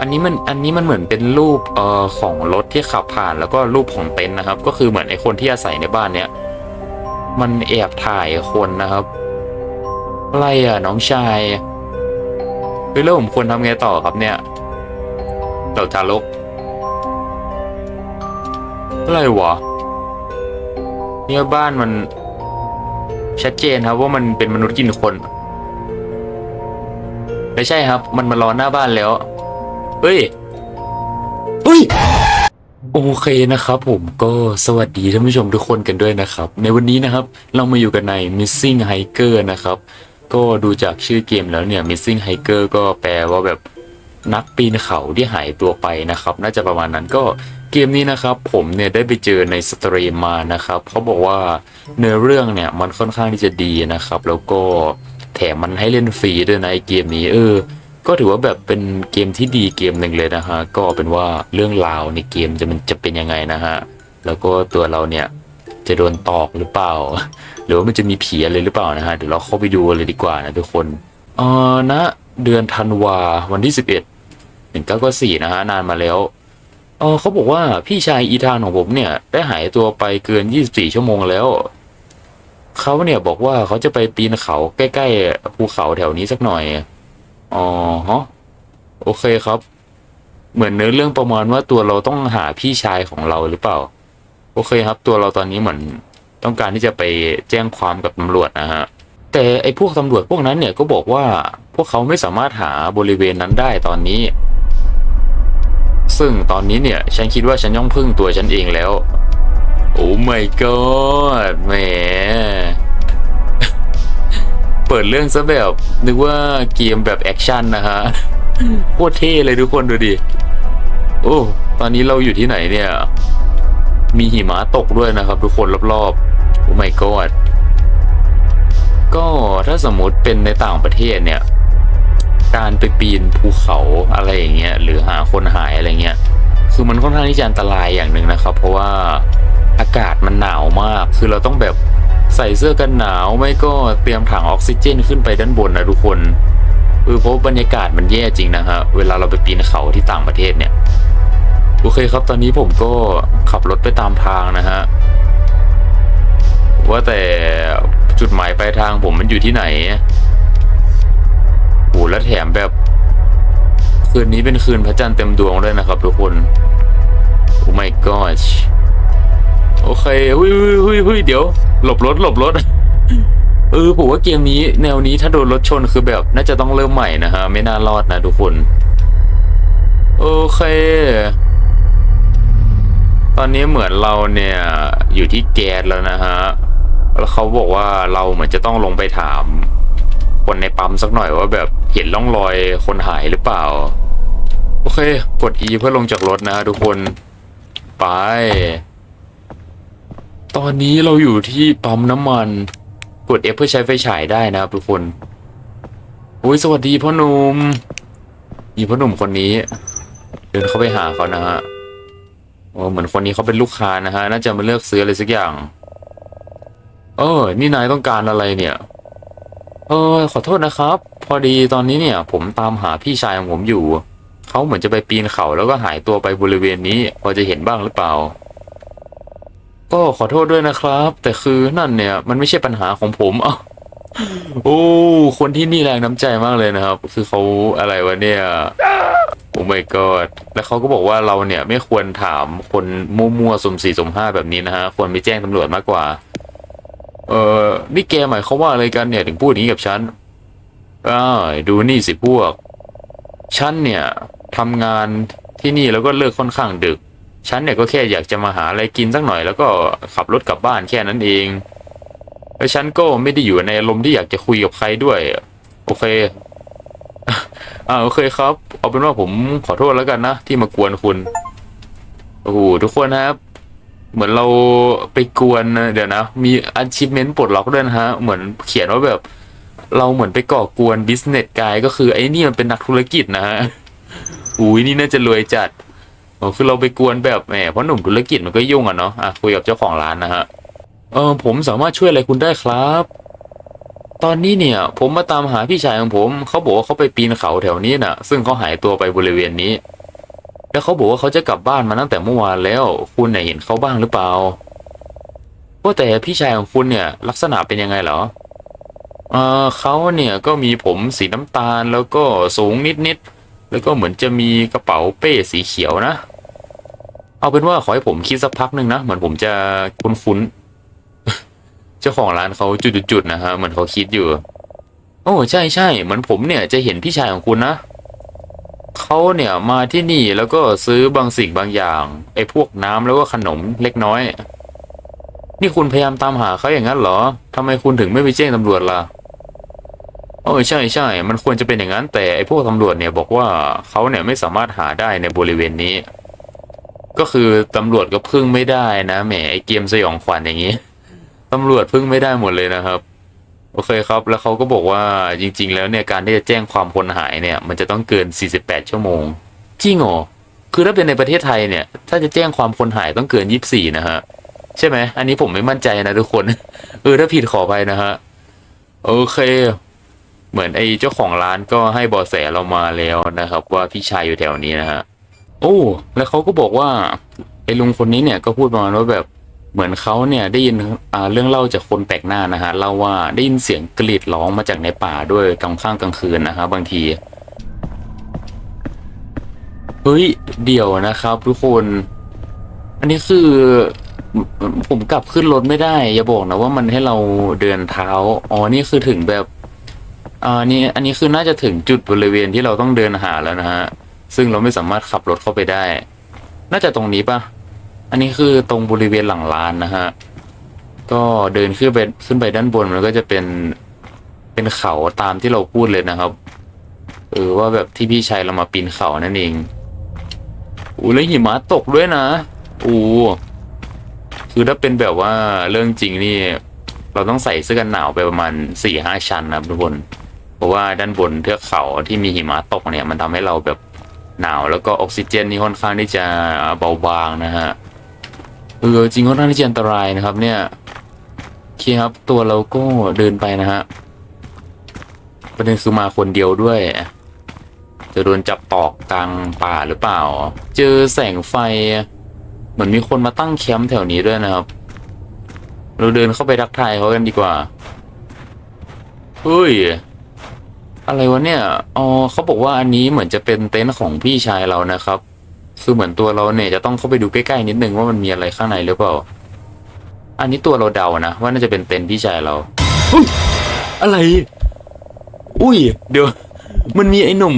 อันนี้มันอันนี้มันเหมือนเป็นรูปเอ่อของรถที่ขับผ่านแล้วก็รูปของเต็นท์นะครับ ก็คือเหมือนไอ้คนที่อาศัยในบ้านเนี้ยมันแอบถ่ายคนนะครับอะไรอะน้องชายเฮ้ยแล้วผมควรทำไงต่อครับเนี่ยเต่าทารกอะไรวะเนี่ยบ้านมัน ชัดเจนครับว่ามันเป็นมนุษย์กินคนไม่ใช่ครับ มันมารอหน้าบ้านแล้ว เฮ้ยเฮ้ย โอเคนะครับผมก็สวัสดีท่านผู้ชมทุกคนกันด้วยนะครับ ในวันนี้นะครับเรามาอยู่กันใน Missing Hiker นะครับ ก็ดูจากชื่อเกมแล้วเนี่ย Missing Hiker ก็แปลว่าแบบนักปีนเขาที่หายตัวไปนะครับ น่าจะประมาณนั้นก็เกมนี้นะครับ ผมเนี่ยได้ไปเจอในสตรีมมานะครับเขาบอกว่าเนื้อเรื่องเนี่ยมันค่อนข้างที่จะดีนะครับ แล้วก็แถมมันให้เล่นฟรีด้วยนะไอเกมนี้เออ ก็ถือว่าแบบเป็นเกมที่ดีเกมหนึ่งเลยนะฮะ ก็เป็นว่าเรื่องราวในเกมจะมันจะเป็นยังไงนะฮะ แล้วก็ตัวเราเนี่ยจะโดนตอกหรือเปล่า หรือว่ามันจะมีผีอะไรหรือเปล่านะฮะ เดี๋ยวเราเข้าไปดูเลยดีกว่านะทุกคนเออณเดือนธันวาวันที่สิบเอ็ดหนึ่งก้าก็สี่นะฮะนานมาแล้วเออเขาบอกว่าพี่ชายอีธานของผมเนี่ย ได้หายตัวไปเกิน 24 ชั่วโมงแล้วเขาเนี่ยบอกว่าเขาจะไปปีนเขาใกล้ๆภูเขาแถวนี้สักหน่อย อ๋อฮะโอเคครับ เหมือนเนื้อเรื่องประมาณว่าตัวเราต้องหาพี่ชายของเราหรือเปล่า โอเคครับ ตัวเราตอนนี้เหมือนต้องการที่จะไปแจ้งความกับตำรวจนะฮะแต่ไอ้พวกตำรวจพวกนั้นเนี่ยก็บอกว่าพวกเขาไม่สามารถหาบริเวณนั้นได้ตอนนี้ ซึ่งตอนนี้เนี่ย ฉันคิดว่าฉันย่องพึ่งตัวฉันเองแล้ว โอ้ my god แหม ปิดเรื่องซะแบบ นึกว่าเกมแบบแอคชั่นนะฮะโคตรเท่เลยทุกคนดูดิ โอ้ ตอนนี้เราอยู่ที่ไหนเนี่ย มีหิมะตกด้วยนะครับ ทุกคนรอบๆ โอ้ my god ก็ถ้าสมมติเป็นในต่างประเทศเนี่ย การไปปีนภูเขาอะไรอย่างเงี้ยหรือหาคนหายอะไรเงี้ยคือมันค่อนข้างที่จะอันตรายอย่างหนึ่งนะครับ เพราะว่าอากาศมันหนาวมาก คือเราต้องแบบ ใส่เสื้อกันหนาวไม่ก็เตรียมถังออกซิเจนขึ้นไปด้านบนนะทุกคนเออเพราะบรรยากาศมันแย่จริงนะฮะเวลาเราไปปีนเขาที่ต่างประเทศเนี่ยโอเคครับตอนนี้ผมก็ขับรถไปตามทางนะฮะว่าแต่จุดหมายปลายทางผมมันอยู่ที่ไหนโหแล้วแถมแบบคืนนี้เป็นคืนพระจันทร์เต็มดวงด้วยนะครับทุกคนโอ้ my god โอเคหุยหุยหุยหุยเดี๋ยว หลบรถหลบรถเออผมว่าเกมนี้แนวนี้ถ้าโดนรถชนคือแบบน่าจะต้องเริ่มใหม่นะฮะ ไม่น่ารอดนะทุกคน โอเค ตอนนี้เหมือนเราเนี่ยอยู่ที่แก๊สแล้วนะฮะ แล้วเขาบอกว่าเราเหมือนจะต้องลงไปถาม คนในปั๊มสักหน่อยว่าแบบเห็นร่องรอยคนหายหรือเปล่า โอเค กด E เพื่อลงจากรถนะฮะทุกคน ไป ตอนนี้เราอยู่ที่ปั๊มน้ำมัน กด F เพื่อใช้ไฟฉายได้นะครับทุกคนอุ้ยสวัสดีพ่อหนุ่มนี่พ่อหนุ่มคนนี้ เดินเข้าไปหาเขานะฮะโอ้เหมือนคนนี้เขาเป็นลูกค้านะฮะ น่าจะมาเลือกซื้ออะไรสักอย่าง เออ นี่นายต้องการอะไรเนี่ย เออ ขอโทษนะครับ พอดีตอนนี้เนี่ย ผมตามหาพี่ชายของผมอยู่ เขาเหมือนจะไปปีนเขาแล้วก็หายตัวไปบริเวณนี้ พอจะเห็นบ้างหรือเปล่า ก็ขอโทษด้วยนะครับ แต่คือนั่นเนี่ย มันไม่ใช่ปัญหาของผมอะโอ้คนที่นี่แรงน้ำใจมากเลยนะครับ คือเขาอะไรวะเนี่ยโอ้ my god แล้วเขาก็บอกว่าเราเนี่ยไม่ควรถามคนมั่วๆสมสี่สมห้าแบบนี้นะฮะควรไปแจ้งตำรวจมากกว่า เออนี่แกหมายเขามว่าอะไรกันเนี่ยถึงพูดอย่างนี้กับฉันอ้าดูนี่สิพวกฉันเนี่ยทำงานที่นี่แล้วก็เลิกค่อนข้างดึก ฉันเนี่ยก็แค่อยากจะมาหาอะไรกินสักหน่อยแล้วก็ขับรถกลับบ้านแค่นั้นเอง แล้วฉันก็ไม่ได้อยู่ในอารมณ์ที่อยากจะคุยกับใครด้วย โอเค อ่าโอเคครับ เอาเป็นว่าผมขอโทษแล้วกันนะที่มากวนคุณ โอ้โหทุกคนครับเหมือนเราไปกวนเดี๋ยวนะ มี achievement ปลดล็อกด้วยนะฮะ เหมือนเขียนว่าแบบ เราเหมือนไปก่อกวน business guy ก็คือไอ้นี่มันเป็นนักธุรกิจนะฮะอุ้ยนี่น่าจะรวยจัด คือเราไปกวนแบบแหมเพราะหนุ่มธุรกิจมันก็ยุ่งอะเนาะอะคุยกับเจ้าของร้านนะฮะเออผมสามารถช่วยอะไรคุณได้ครับ ตอนนี้เนี่ย ผมมาตามหาพี่ชายของผม เขาบอกว่าเขาไปปีนเขาแถวนี้น่ะ ซึ่งเขาหายตัวไปบริเวณนี้ แล้วเขาบอกว่าเขาจะกลับบ้านมาตั้งแต่เมื่อวานแล้ว คุณเนี่ยเห็นเขาบ้างหรือเปล่าว่าแต่พี่ชายของคุณเนี่ยลักษณะเป็นยังไงเหรอเออเขาเนี่ยก็มีผมสีน้ำตาลแล้วก็สูงนิดๆ แล้วก็เหมือนจะมีกระเป๋าเป้สีเขียวนะ เอาเป็นว่าขอให้ผมคิดสักพักหนึ่งนะ เหมือนผมจะคุ้นๆ เจ้าของร้านเขาจุดๆๆนะฮะ เหมือนเขาคิดอยู่ โอ้ใช่ใช่เหมือนผมเนี่ยจะเห็นพี่ชายของคุณนะเขาเนี่ยมาที่นี่แล้วก็ซื้อบางสิ่งบางอย่าง ไอ้พวกน้ำแล้วก็ขนมเล็กน้อย นี่คุณพยายามตามหาเขาอย่างนั้นเหรอทำไมคุณถึงไม่ไปแจ้งตำรวจล่ะ โอ้ใช่ใช่ มันควรจะเป็นอย่างนั้น แต่ไอ้พวกตำรวจเนี่ยบอกว่าเขาเนี่ยไม่สามารถหาได้ในบริเวณนี้ ก็คือตำรวจก็พึ่งไม่ได้นะแหมไอ้เกมสยองขวัญอย่างนี้ตำรวจพึ่งไม่ได้หมดเลยนะครับ โอเคครับ แล้วเขาก็บอกว่าจริง ๆ แล้วเนี่ยการที่จะแจ้งความคนหายเนี่ย มันจะต้องเกิน 48 ชั่วโมงจริงเหรอคือถ้าเป็นในประเทศไทยเนี่ย ถ้าจะแจ้งความคนหายต้องเกิน 24 นะฮะใช่ไหมอันนี้ผมไม่มั่นใจนะทุกคนเออถ้าผิดขอไปนะฮะโอเค เหมือนไอ้เจ้าของร้านก็ให้เบอแสเรามาแล้วนะครับ ว่าพี่ชายอยู่แถวนี้นะฮะโอ้แล้วเขาก็บอกว่าไอ้ลุงคนนี้เนี่ยก็พูดประมาณว่าแบบเหมือนเขาเนี่ยได้ยินเรื่องเล่าจากคนแปลกหน้านะฮะเล่าว่าได้ยินเสียงกรีดร้องมาจากในป่าด้วยกลางค่ำกลางคืนนะฮะบางทีเฮ้ยเดี๋ยวนะครับ ทุกคน อันนี้คือผมกลับขึ้นรถไม่ได้ อย่าบอกนะว่ามันให้เราเดินเท้าอ๋อนี่คือถึงแบบ อ่านี่อันนี้คือน่าจะถึงจุดบริเวณที่เราต้องเดินหาแล้วนะฮะ ซึ่งเราไม่สามารถขับรถเข้าไปได้ น่าจะตรงนี้ปะอันนี้คือตรงบริเวณหลังร้านนะฮะ ก็เดินขึ้นไปขึ้นไปด้านบนมันก็จะเป็นเป็นเขาตามที่เราพูดเลยนะครับเออว่าแบบที่พี่ชายเรามาปีนเขานั่นเองอู้แล้วหิมะตกด้วยนะอู้คือถ้าเป็นแบบว่าเรื่องจริงนี่ เราต้องใส่เสื้อกันหนาวไปประมาณสี่ห้าชั้นนะทุกคน ราะว่าด้านบนเทือกเขาที่มีหิมะตกเนี่ยมันทำให้เราแบบหนาวแล้วก็ออกซิเจนนี่ค่อนข้างที่จะเบาบางนะฮะเออจริงค่อนข้างที่จะอันตรายนะครับ เนี่ยโอเคครับตัวเราก็เดินไปนะฮะประเด็นคือมาคนเดียวด้วย จะโดนจับตอกกลางป่าหรือเปล่า เจอแสงไฟ เหมือนมีคนมาตั้งแคมป์แถวนี้ด้วยนะครับ เราเดินเข้าไปทักทายเขากันดีกว่าเฮ้ย อะไรวะเนี่ยอ๋อเขาบอกว่าอันนี้เหมือนจะเป็นเต็นท์ของพี่ชายเรานะครับ คือเหมือนตัวเราเนี่ยจะต้องเข้าไปดูใกล้ๆนิดนึงว่ามันมีอะไรข้างในหรือเปล่า อันนี้ตัวเราเดานะว่าน่าจะเป็นเต็นท์พี่ชายเราอุ๊ยอะไร อุ้ย เดี๋ยว มันมีไอ้หนุ่ม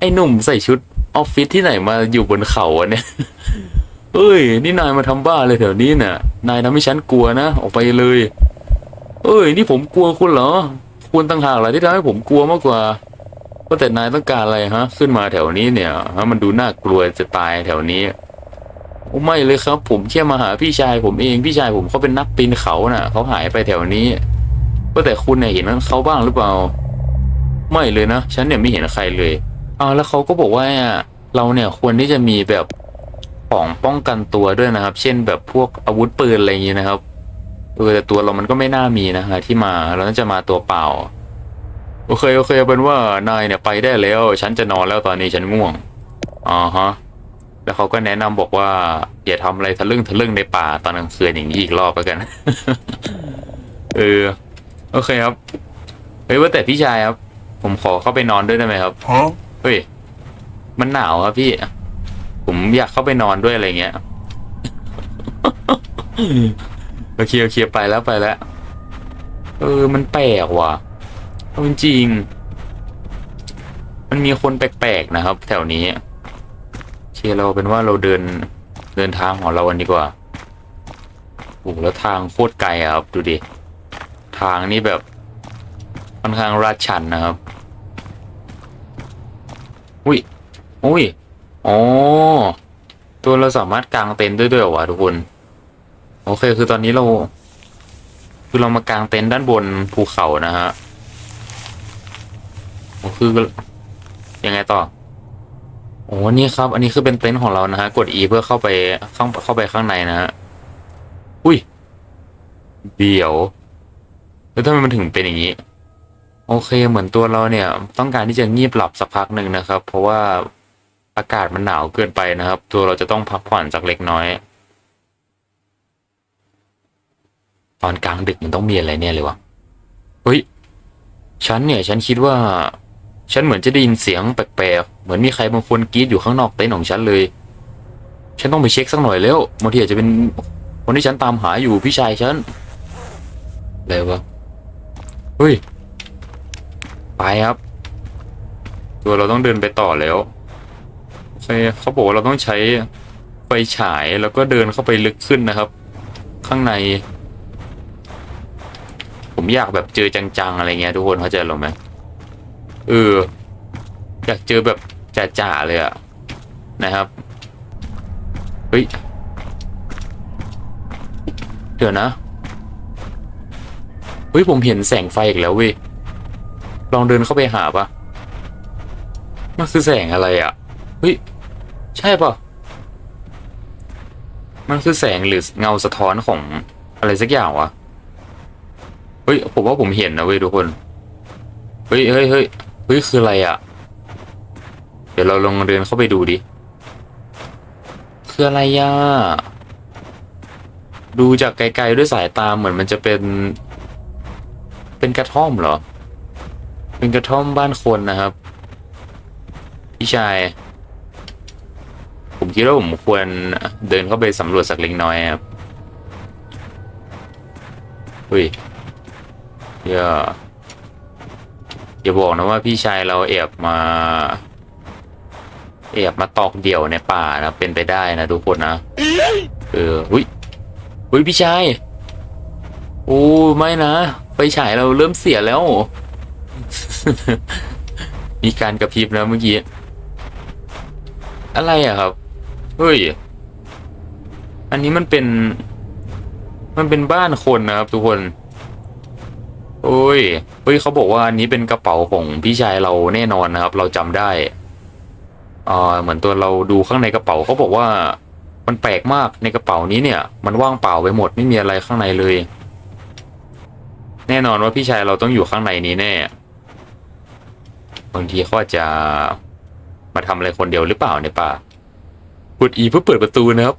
ไอ้หนุ่มใส่ชุดออฟฟิศที่ไหนมาอยู่บนเขาอะเนี่ยเอ้ย นี่นายมาทำบ้าเลยแถวนี้น่ะ นายทำให้ฉันกลัวนะ ออกไปเลย เอ้ย นี่ผมกลัวคุณเหรอ คุณตั้งหากแหละที่ทำให้ผมกลัวมากกว่าว่าแต่นายต้องการอะไรฮะ ขึ้นมาแถวนี้เนี่ยฮะมันดูน่ากลัวจะตายแถวนี้โอ้ไม่เลยครับ ผมแค่มาหาพี่ชายผมเองพี่ชายผมเขาเป็นนักปีนเขาน่ะเขาหายไปแถวนี้ว่าแต่คุณเนี่ยเห็นเขาบ้างหรือเปล่า ไม่เลยนะฉันเนี่ยไม่เห็นใครเลยเอาแล้วเขาก็บอกว่าเราเนี่ยควรที่จะมีแบบของป้องกันตัวด้วยนะครับ เช่นแบบพวกอาวุธปืนอะไรอย่างนี้นะครับ เออแต่ตัวเรามันก็ไม่น่ามีนะฮะที่มาเราน่าจะมาตัวเปล่า โอเคโอเคเอาเป็นว่านายเนี่ยไปได้แล้ว ฉันจะนอนแล้วตอนนี้ฉันง่วงอ่าฮะแล้วเขาก็แนะนำบอกว่าอย่าทำอะไรทะลึ่งทะลึ่งในป่าตอนกลางคืนอย่างนี้อีกรอบแล้วกัน เออ โอเคครับ เฮ้ยว่าแต่พี่ชายครับ ผมขอเข้าไปนอนด้วยได้ไหมครับ Huh? เฮ้ย มันหนาวครับพี่ ผมอยากเข้าไปนอนด้วยอะไรเงี้ย โอเคโอเคไปแล้วไปแล้ว เออมันแปลกว่ะเอาจริง มันมีคนแปลกๆนะครับ แถวนี้โอเคเราเป็นว่าเราเดินเดินทางของเรากันดีกว่าโอ้แล้วทางโคตรไกลครับดูดิ ทางนี่แบบค่อนข้างลาดชันนะครับ อุ้ย อุ้ย อ๋อ ตัวเราสามารถกางเต็นท์ได้ด้วยวะทุกคน โอเคคือตอนนี้เรา คือเรามากางเต็นท์ด้านบนภูเขานะฮะโอ้คือยังไงต่อโอ้นี่ครับ อันนี้คือเป็นเต็นท์ของเรานะฮะ กด E เพื่อเข้าไปข้างเข้าไปข้างในนะฮะ อุ้ย เดี๋ยว แล้วทำไมมันถึงเป็นอย่างนี้ โอเค เหมือนตัวเราเนี่ย ต้องการที่จะงีบหลับสักพักหนึ่งนะครับ เพราะว่าอากาศมันหนาวเกินไปนะครับ ตัวเราจะต้องพักผ่อนสักเล็กน้อย ตอนกลางดึกมันต้องมีอะไรเนี่ยเลยวะเฮ้ยฉันเนี่ย ฉันคิดว่า ฉันเหมือนจะได้ยินเสียงแปลกๆเหมือนมีใครบางคนกรีดอยู่ข้างนอกเต็นท์ของฉันเลย ฉันต้องไปเช็คสักหน่อยแล้วบางทีอาจจะเป็นคนที่ฉันตามหาอยู่พี่ชายฉันอะไรวะเฮ้ยไปครับ ตัวเราต้องเดินไปต่อแล้วโอเคเขาบอกว่าเราต้องใช้ไฟฉายแล้วก็เดินเข้าไปลึกขึ้นนะครับ ข้างใน ผมอยากแบบเจอจังๆอะไรเงี้ยทุกคนเข้าใจหรอไหมเอออยากเจอแบบจ่าๆเลยอะนะครับเฮ้ยเดี๋ยวนะเฮ้ยผมเห็นแสงไฟอีกแล้วเว้ยลองเดินเข้าไปหาปะมันคือแสงอะไรอะเฮ้ยใช่ปะมันคือแสงหรือเงาสะท้อนของอะไรสักอย่างวะ ฮ้ยผมว่าผมเห็นนะเว้ยทุกคน เฮ้ยเฮ้ยเฮ้ยเฮ้ยคืออะไรอะ่ะ เดี๋ยวเราลองเดินเข้าไปดูดิ คืออะไรอะ ดูจากไกลๆด้วยสายตาเหมือนมันจะเป็น เป็นกระท่อมเหรอ เป็นกระท่อมบ้านคนนะครับพี่ชายผมคิดว่าผมควรเดินเข้าไปสำรวจสักเล็กน้อยครับเฮ้ย อย่าอย่าบอกนะว่าพี่ชายเราแอบมาแอบมาตอกเดี่ยวในป่านะเป็นไปได้นะทุกคนนะเออหุ้ยหุ้ยพี่ชายโอ้ไม่นะไฟฉายเราเริ่มเสียแล้ว มีการกระพริบแล้วเมื่อกี้อะไรอะครับเฮ้ยอันนี้มันเป็น มันเป็นบ้านคนนะครับทุกคน โอ้ยเฮ้ยเขาบอกว่าอันนี้เป็นกระเป๋าของพี่ชายเราแน่นอนนะครับ เราจำได้อ่าเหมือนตัวเราดูข้างในกระเป๋าเขาบอกว่า มันแปลกมากในกระเป๋านี้เนี่ย มันว่างเปล่าไปหมดไม่มีอะไรข้างในเลย แน่นอนว่าพี่ชายเราต้องอยู่ข้างในนี้แน่บางทีเขาจะมาทำอะไรคนเดียวหรือเปล่าในป่ากดอีเพื่อเปิดประตูนะครับ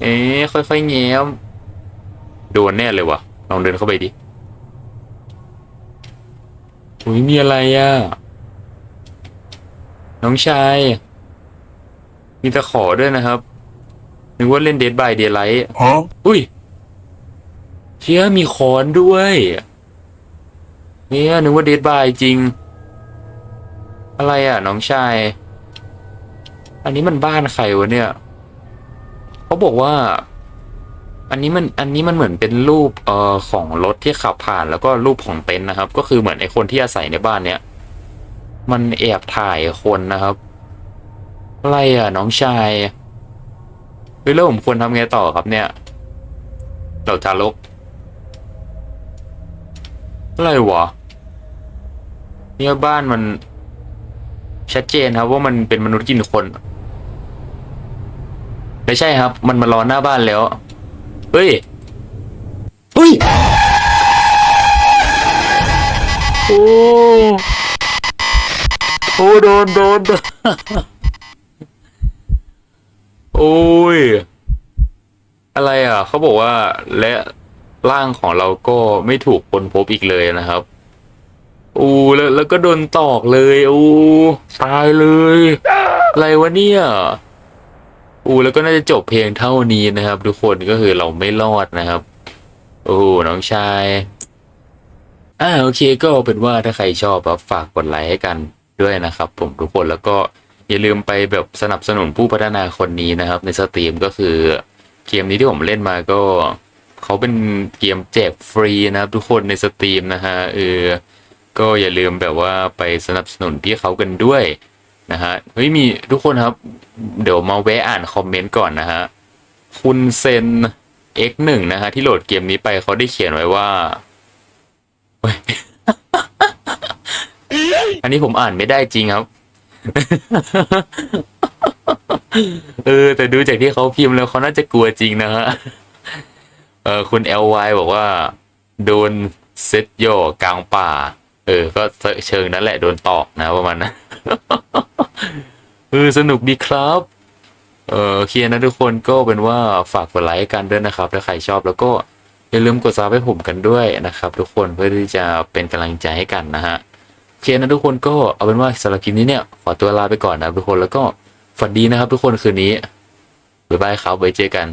เอ๊ค่อยๆแง้มโดนแน่เลยวะลองเดินเข้าไปดิ อุ้ยมีอะไรอะ น้องชาย มีตะขอด้วยนะครับ นึกว่าเล่นเดดบายเด y ไลท์ Huh? อุ้ยเชี่ยมีคอนด้วย เนี่ยนึกว่าเดดบายจริง อะไรอะ น้องชาย อันนี้มันบ้านใครวะเนี่ย เขาบอกว่า อันนี้มันอันนี้มันเหมือนเป็นรูปเอ่อของรถที่ขับผ่านแล้วก็รูปของเต็นท์นะครับ ก็คือเหมือนไอคนที่อาศัยในบ้านเนี้ยมันแอบถ่ายคนนะครับอะไรอะ น้องชายเฮ้ยแล้วผมควรทำไงต่อครับเนี่ยเราจารกอะไรวะเนี่ยบ้านมันชัดเจนครับว่ามันเป็นมนุษย์กินคน ไม่ใช่ครับ มันมารอหน้าบ้านแล้ว เฮ้ย เฮ้ย โอ้ โอ้โดนโดนโดน โอ้ย อะไรอะ เขาบอกว่าและร่างของเราก็ไม่ถูกค้นพบอีกเลยนะครับอู้แล้วแล้วก็โดนตอกเลยอู้ตายเลย อะไรวะเนี่ย อูแล้วก็น่าจะจบเพลงเท่านี้นะครับ ทุกคนก็คือเราไม่รอดนะครับ โอ้โหน้องชายอ่าโอเคก็เป็นว่าถ้าใครชอบฝากกดไลค์ให้กันด้วยนะครับ ผมทุกคนแล้วก็อย่าลืมไปแบบสนับสนุนผู้พัฒนาคนนี้นะครับ ในสตรีมก็คือเกมนี้ที่ผมเล่นมาก็เขาเป็นเกมแจกฟรีนะครับทุกคนในสตรีมนะฮะเออก็อย่าลืมแบบว่าไปสนับสนุนพี่เขากันด้วย นะฮะเฮ้ยมีทุกคนครับ เดี๋ยวมาแวะอ่านคอมเมนต์ก่อนนะฮะ คุณเซน X1 นะฮะ ที่โหลดเกมนี้ไปเขาได้เขียนไว้ว่า อันนี้ผมอ่านไม่ได้จริงครับ เออ แต่ดูจากที่เขาพิมพ์แล้วเขาน่าจะกลัวจริงนะฮะ เออคุณ LY บอกว่า โดนเซตโยกลางป่า ออ ก็เชิงนั้นแหละโดนตอกนะประมาณนั้นเออสนุกดีครับ เออโอเคนะทุกคนก็เป็นว่าฝากกดไลค์กันด้วยนะครับ ถ้าใครชอบแล้วก็อย่าลืมกดซับให้ผมกันด้วยนะครับ ทุกคนเพื่อที่จะเป็นกำลังใจให้กันนะฮะโอเคนะทุกคนก็เอาเป็นว่าสำหรับคลิปนี้เนี่ยขอตัวลาไปก่อนนะครับทุกคนแล้วก็ฝันดีนะครับ ทุกคนคืนนี้บ๊ายบายครับไว้เจอกัน